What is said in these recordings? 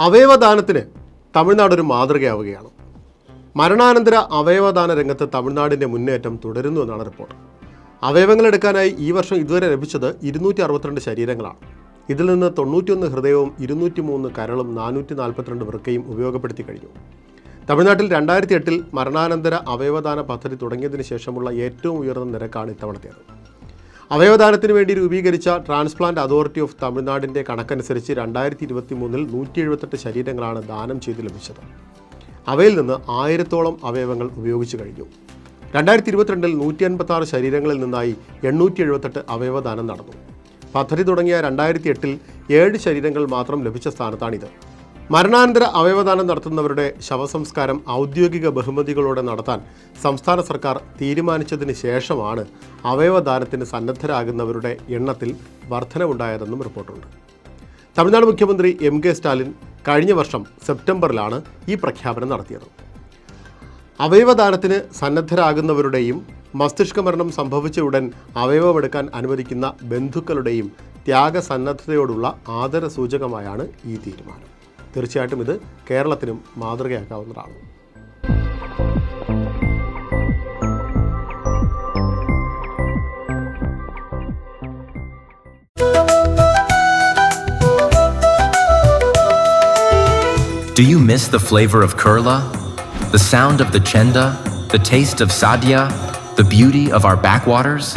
അവയവദാനത്തിന് തമിഴ്നാട് ഒരു മാതൃകയാവുകയാണ്. മരണാനന്തര അവയവദാന രംഗത്ത് തമിഴ്നാടിന്റെ മുന്നേറ്റം തുടരുന്നു എന്നാണ് റിപ്പോർട്ട്. അവയവങ്ങൾ എടുക്കാനായി ഈ വർഷം ഇതുവരെ ലഭിച്ചത് ഇരുന്നൂറ്റി അറുപത്തിരണ്ട് ശരീരങ്ങളാണ്. ഇതിൽ നിന്ന് തൊണ്ണൂറ്റിയൊന്ന് ഹൃദയവും ഇരുന്നൂറ്റി മൂന്ന് കരളും നാനൂറ്റി നാൽപ്പത്തിരണ്ട് വൃക്കയും ഉപയോഗപ്പെടുത്തി കഴിഞ്ഞു. തമിഴ്നാട്ടിൽ രണ്ടായിരത്തി എട്ടിൽ മരണാനന്തര അവയവദാന പദ്ധതി തുടങ്ങിയതിന് ശേഷമുള്ള ഏറ്റവും ഉയർന്ന നിരക്കാണ് ഇത്തവണത്തേത്. അവയവദാനത്തിന് വേണ്ടി രൂപീകരിച്ച ട്രാൻസ്പ്ലാന്റ് അതോറിറ്റി ഓഫ് തമിഴ്നാടിന്റെ കണക്കനുസരിച്ച് രണ്ടായിരത്തി ഇരുപത്തി മൂന്നിൽ നൂറ്റി എഴുപത്തെട്ട് ശരീരങ്ങളാണ് ദാനം ചെയ്ത് ലഭിച്ചത്. അവയിൽ നിന്ന് ആയിരത്തോളം അവയവങ്ങൾ ഉപയോഗിച്ചു കഴിഞ്ഞു. രണ്ടായിരത്തി ഇരുപത്തിരണ്ടിൽ നൂറ്റി അൻപത്തി ആറ് ശരീരങ്ങളിൽ നിന്നായി എണ്ണൂറ്റി എഴുപത്തെട്ട് അവയവദാനം നടന്നു. പദ്ധതി തുടങ്ങിയ രണ്ടായിരത്തി എട്ടിൽ ഏഴ് ശരീരങ്ങൾ മാത്രം ലഭിച്ച സ്ഥാനത്താണിത്. മരണാനന്തര അവയവദാനം നടത്തുന്നവരുടെ ശവസംസ്കാരം ഔദ്യോഗിക ബഹുമതികളോടെ നടത്താൻ സംസ്ഥാന സർക്കാർ തീരുമാനിച്ചതിന് ശേഷമാണ് അവയവദാനത്തിന് സന്നദ്ധരാകുന്നവരുടെ എണ്ണത്തിൽ വർധനവുണ്ടായതെന്നും റിപ്പോർട്ടുണ്ട്. തമിഴ്നാട് മുഖ്യമന്ത്രി എം കെ സ്റ്റാലിൻ കഴിഞ്ഞ വർഷം സെപ്റ്റംബറിലാണ് ഈ പ്രഖ്യാപനം നടത്തിയത്. അവയവദാനത്തിന് സന്നദ്ധരാകുന്നവരുടെയും മസ്തിഷ്ക മരണം സംഭവിച്ച ഉടൻ അവയവമെടുക്കാൻ അനുവദിക്കുന്ന ബന്ധുക്കളുടെയും ത്യാഗസന്നദ്ധതയോടുള്ള ആദരസൂചകമായാണ് ഈ തീരുമാനം. തീർച്ചയായിട്ടും ഇത് കേരളത്തിനും മാതൃകയാക്കാവുന്നതാണ് Do you miss the flavor of Kurla? The sound of the chenda? The taste of sadhya? The beauty of our backwaters?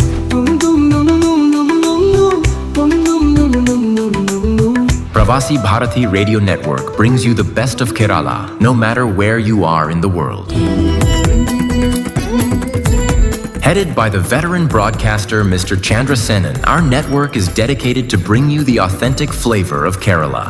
Pravasi Bharati Radio Network brings you the best of Kerala, no matter where you are in the world. Headed by the veteran broadcaster Mr. Chandra Senan, our network is dedicated to bring you the authentic flavor of Kerala.